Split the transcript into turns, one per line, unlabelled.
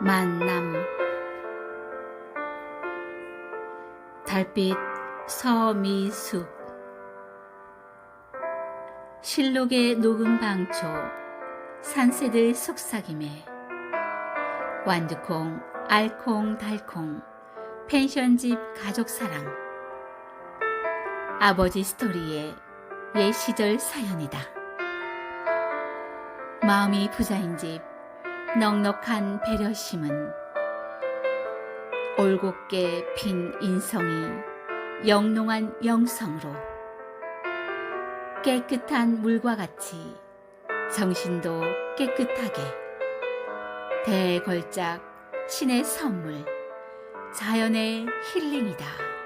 만남. 달빛 서미숙 실록의 녹음 방초 산새들 속삭임에. 완두콩 알콩달콩 펜션집 가족사랑. 아버지 스토리의 옛 시절 사연이다. 마음이 부자인 집 넉넉한 배려심은 올곧게 핀 인성이 영롱한 영성으로 깨끗한 물과 같이 정신도 깨끗하게 대걸작 신의 선물 자연의 힐링이다.